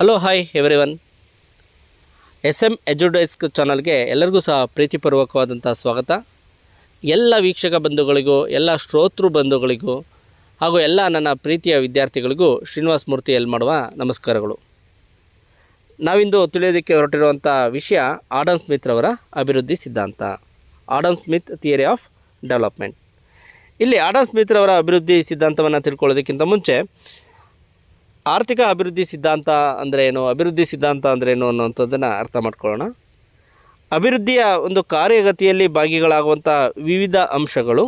Hello hi everyone S M ಎಜುಡೈಸ್ಕ್ ಚಾನಲ್ಗೆ ಎಲ್ಲರಿಗೂ ಸಹ ಪ್ರೀತಿಪೂರ್ವಕವಾದಂಥ ಸ್ವಾಗತ. ಎಲ್ಲ ವೀಕ್ಷಕ ಬಂಧುಗಳಿಗೂ, ಎಲ್ಲ ಶ್ರೋತೃ ಬಂಧುಗಳಿಗೂ, ಹಾಗೂ ಎಲ್ಲ ನನ್ನ ಪ್ರೀತಿಯ ವಿದ್ಯಾರ್ಥಿಗಳಿಗೂ ಶ್ರೀನಿವಾಸ ಮೂರ್ತಿ ಎಲ್ ಮಾಡುವ ನಮಸ್ಕಾರಗಳು. ನಾವಿಂದು ತಿಳಿಯೋದಕ್ಕೆ ಹೊರಟಿರುವಂಥ ವಿಷಯ ಆಡಮ್ ಸ್ಮಿತ್ ರವರ ಅಭಿವೃದ್ಧಿ ಸಿದ್ಧಾಂತ Adam Smith theory of development. ಇಲ್ಲಿ ಆಡಮ್ ಸ್ಮಿತ್ ರವರ ಅಭಿವೃದ್ಧಿ ಸಿದ್ಧಾಂತವನ್ನು ತಿಳ್ಕೊಳ್ಳೋದಕ್ಕಿಂತ ಮುಂಚೆ ಆರ್ಥಿಕ ಅಭಿವೃದ್ಧಿ ಸಿದ್ಧಾಂತ ಅಂದರೆ ಏನು, ಅಭಿವೃದ್ಧಿ ಸಿದ್ಧಾಂತ ಅಂದರೆ ಏನು ಅನ್ನುವಂಥದ್ದನ್ನು ಅರ್ಥ ಮಾಡ್ಕೊಳ್ಳೋಣ. ಅಭಿವೃದ್ಧಿಯ ಒಂದು ಕಾರ್ಯಗತಿಯಲ್ಲಿ ಭಾಗಿಗಳಾಗುವಂಥ ವಿವಿಧ ಅಂಶಗಳು,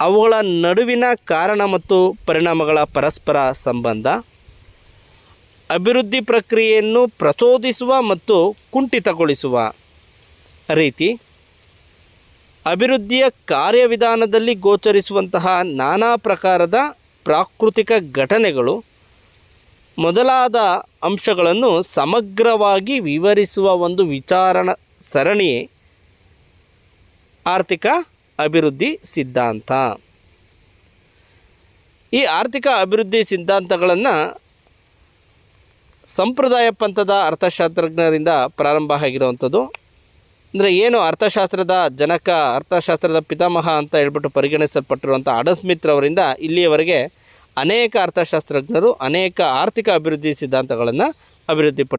ಅವುಗಳ ನಡುವಿನ ಕಾರಣ ಮತ್ತು ಪರಿಣಾಮಗಳ ಪರಸ್ಪರ ಸಂಬಂಧ, ಅಭಿವೃದ್ಧಿ ಪ್ರಕ್ರಿಯೆಯನ್ನು ಪ್ರಚೋದಿಸುವ ಮತ್ತು ಕುಂಠಿತಗೊಳಿಸುವ ರೀತಿ, ಅಭಿವೃದ್ಧಿಯ ಕಾರ್ಯವಿಧಾನದಲ್ಲಿ ಗೋಚರಿಸುವಂತಹ ನಾನಾ ಪ್ರಕಾರದ ಪ್ರಾಕೃತಿಕ ಘಟನೆಗಳು ಮೊದಲಾದ ಅಂಶಗಳನ್ನು ಸಮಗ್ರವಾಗಿ ವಿವರಿಸುವ ಒಂದು ವಿಚಾರಣ ಸರಣಿ ಆರ್ಥಿಕ ಅಭಿವೃದ್ಧಿ ಸಿದ್ಧಾಂತ. ಈ ಆರ್ಥಿಕ ಅಭಿವೃದ್ಧಿ ಸಿದ್ಧಾಂತಗಳನ್ನು ಸಂಪ್ರದಾಯ ಪಂಥದ ಅರ್ಥಶಾಸ್ತ್ರಜ್ಞರಿಂದ ಪ್ರಾರಂಭ ಆಗಿರುವಂಥದ್ದು. ಅಂದರೆ ಏನು ಅರ್ಥಶಾಸ್ತ್ರದ ಜನಕ, ಅರ್ಥಶಾಸ್ತ್ರದ ಪಿತಾಮಹ ಅಂತ ಹೇಳ್ಬಿಟ್ಟು ಪರಿಗಣಿಸಲ್ಪಟ್ಟಿರುವಂಥ ಅಡಸ್ಮಿತ್ರ ಅವರಿಂದ ಇಲ್ಲಿಯವರೆಗೆ ಅನೇಕ ಅರ್ಥಶಾಸ್ತ್ರಜ್ಞರು ಅನೇಕ ಆರ್ಥಿಕ ಅಭಿವೃದ್ಧಿ ಸಿದ್ಧಾಂತಗಳನ್ನು ಅಭಿವೃದ್ಧಿಪಡಿಸಿದ್ದಾರೆ